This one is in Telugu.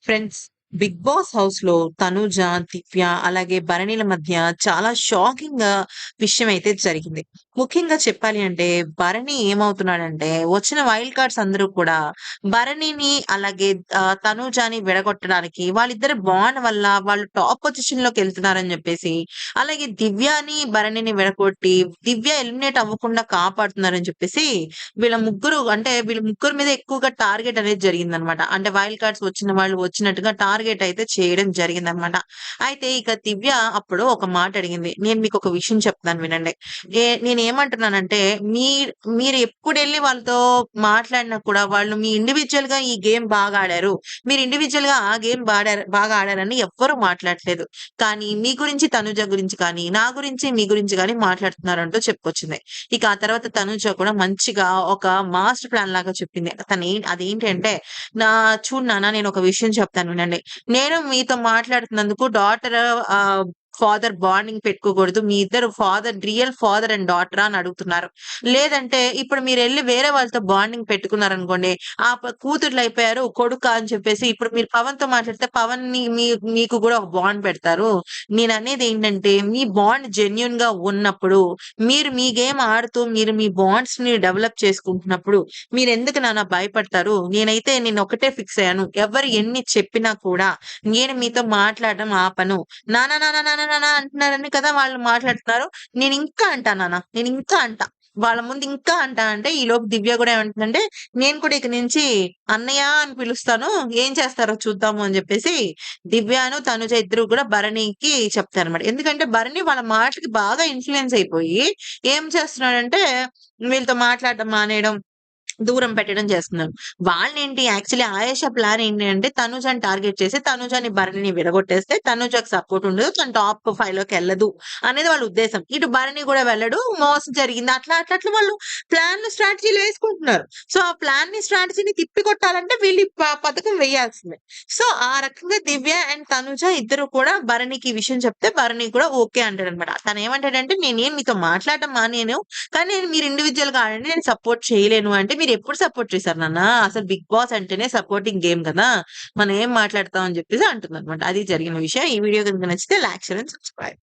Friends. 'బిగ్ బాస్' హౌస్లో తనుజ దివ్య అలాగే భరణిల మధ్య చాలా షాకింగ్ విషయం అయితే జరిగింది. ముఖ్యంగా చెప్పాలి అంటే భరణి ఏమవుతున్నాడంటే వచ్చిన వైల్డ్ కార్డ్స్ అందరూ కూడా భరణిని అలాగే తనుజాని విడగొట్టడానికి వాళ్ళిద్దరు బాండ్ వల్ల వాళ్ళు టాప్ పొజిషన్లోకి వెళ్తున్నారని చెప్పేసి అలాగే దివ్యని, భరణిని విడగొట్టి దివ్య ఎలిమినేట్ అవ్వకుండా కాపాడుతున్నారని చెప్పేసి వీళ్ళ ముగ్గురు అంటే వీళ్ళ ముగ్గురు మీద ఎక్కువగా టార్గెట్ అనేది జరిగిందనమాట. అంటే వైల్డ్ కార్డ్స్ వచ్చిన వాళ్ళు వచ్చినట్టుగా టార్గెట్ టార్గెట్ అయితే చేయడం జరిగిందనమాట. అయితే ఇక దివ్య అప్పుడు ఒక మాట అడిగింది. నేను మీకు ఒక విషయం చెప్తాను వినండి. నేను ఏమంటున్నానంటే మీ మీరు ఎప్పుడు వెళ్ళి వాళ్ళతో మాట్లాడినా కూడా వాళ్ళు మీ ఇండివిజువల్గా ఈ గేమ్ బాగా ఆడారు. మీరు ఇండివిజువల్గా ఆ గేమ్ బాడారు బాగా ఆడారని ఎవ్వరు మాట్లాడలేదు కానీ మీ గురించి తనుజ గురించి కానీ, నా గురించి మీ గురించి కానీ మాట్లాడుతున్నారంటూ చెప్పుకొచ్చింది. ఇక ఆ తర్వాత తనుజ కూడా మంచిగా ఒక మాస్టర్ ప్లాన్ లాగా చెప్పింది. తనే అదేంటంటే నా చూడు నాన్న ఒక విషయం చెప్తాను వినండి. నేను మీతో మాట్లాడుతున్నందుకు డాటర్ ఆ ఫాదర్ బాండింగ్ పెట్టుకోకూడదు. మీ ఇద్దరు father real father and daughter అని అడుగుతున్నారు. లేదంటే ఇప్పుడు మీరెళ్ళి వేరే వాళ్ళతో బాండింగ్ పెట్టుకున్నారనుకోండి. ఆ కూతుర్లు అయిపోయారు కొడుక అని చెప్పేసి ఇప్పుడు మీరు పవన్తో మాట్లాడితే పవన్‌ని మీ మీకు కూడా ఒక బాండ్ పెడతారు. నేను అనేది ఏంటంటే మీ బాండ్ జెన్యున్గా ఉన్నప్పుడు మీరు మీ గేమ్ ఆడుతూ మీరు మీ బాండ్స్ని డెవలప్ చేసుకుంటున్నప్పుడు మీరు ఎందుకు నాన్న భయపడతారు? నేనైతే నేను ఒకటే ఫిక్స్ అయ్యాను. ఎవరు ఎన్ని చెప్పినా కూడా నేను మీతో మాట్లాడడం ఆపను. నానా నానా నాన్న, నాన్న అంటున్నారని కదా వాళ్ళు మాట్లాడుతున్నారు. ఇంకా అంటా నాన్న. ఇంకా అంటా. వాళ్ళ ముందు ఇంకా అంటా అంటే ఈలోపు దివ్య కూడా ఏమంటుందంటే నేను కూడా ఇక నుంచి అన్నయ్య అని పిలుస్తాను. ఏం చేస్తారో చూద్దాము అని చెప్పేసి దివ్యను, తనుజ ఇద్దరు కూడా భరణికి చెప్తారన్నమాట. ఎందుకంటే భరణి వాళ్ళ మాటకి బాగా ఇన్ఫ్లుయెన్స్ అయిపోయి ఏం చేస్తున్నాడంటే వీళ్ళతో మాట్లాడడం మానేయడం. దూరం పెట్టడం చేస్తున్నారు. వాళ్ళేంటి యాక్చువల్లీ ఆయేషా ప్లాన్ ఏంటి అంటే తనుజాని టార్గెట్ చేసి తనుజాని భరణిని విడగొట్టేస్తే తనుజకి సపోర్ట్ ఉండదు. తను టాప్ ఫైవ్లోకి వెళ్ళదు అనేది వాళ్ళ ఉద్దేశం. ఇటు భరణి కూడా వెళ్ళడు. మోసం జరిగింది. అట్లా అట్లా అట్లా వాళ్ళు ప్లాన్ స్ట్రాటజీలు వేసుకుంటున్నారు సో ఆ ప్లాన్ని స్ట్రాటజీని తిప్పికొట్టాలంటే వీళ్ళు పథకం వేయాల్సిందే. సో ఆ రకంగా దివ్య అండ్ తనుజ ఇద్దరు కూడా భరణికి విషయం చెప్తే భరణి కూడా ఓకే అంటారనమాట తను ఏమంటాడంటే నేనేం మీతో మాట్లాడటం మానేను కానీ నేను మీరు ఇండివిడ్యుయల్‌గా ఆడండి. నేను సపోర్ట్ చేయలేను అంటే మీరెప్పుడు సపోర్ట్ చేశారు నాన్న? అసలు 'బిగ్ బాస్' అంటేనే సపోర్టింగ్ గేమ్ కదా మనం ఏం మాట్లాడతాం అని చెప్పేసి అంటుంది అనమాట అది జరిగిన విషయం. ఈ వీడియో కనుక నచ్చితే లైక్, షేర్ అండ్ సబ్స్క్రైబ్.